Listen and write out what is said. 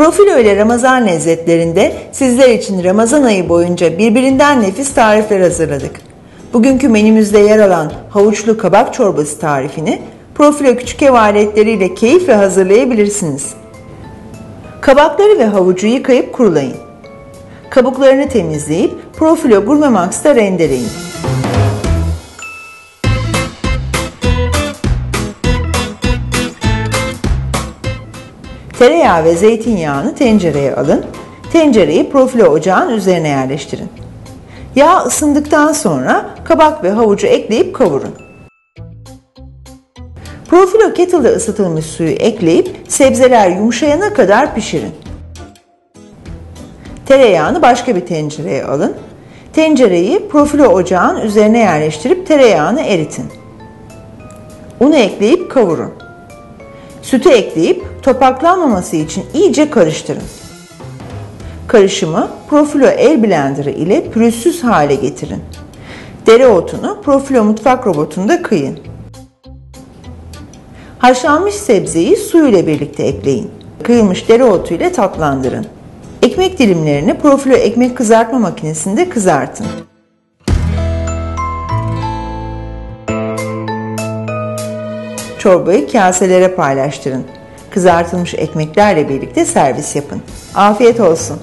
Profilo ile Ramazan lezzetlerinde sizler için Ramazan ayı boyunca birbirinden nefis tarifler hazırladık. Bugünkü menümüzde yer alan havuçlu kabak çorbası tarifini Profilo küçük ev aletleriyle keyifle hazırlayabilirsiniz. Kabakları ve havucu yıkayıp kurulayın. Kabuklarını temizleyip Profilo Gurme Max'ta rendeleyin. Tereyağı ve zeytinyağını tencereye alın. Tencereyi profilo ocağın üzerine yerleştirin. Yağ ısındıktan sonra kabak ve havucu ekleyip kavurun. Profilo kettle'da ısıtılmış suyu ekleyip sebzeler yumuşayana kadar pişirin. Tereyağını başka bir tencereye alın. Tencereyi profilo ocağın üzerine yerleştirip tereyağını eritin. Unu ekleyip kavurun. Sütü ekleyip topaklanmaması için iyice karıştırın. Karışımı Profilo el blenderı ile pürüzsüz hale getirin. Dereotunu Profilo mutfak robotunda kıyın. Haşlanmış sebzeyi su ile birlikte ekleyin. Kıyılmış dereotu ile tatlandırın. Ekmek dilimlerini Profilo ekmek kızartma makinesinde kızartın. Çorbayı kaselere paylaştırın. Kızartılmış ekmeklerle birlikte servis yapın. Afiyet olsun.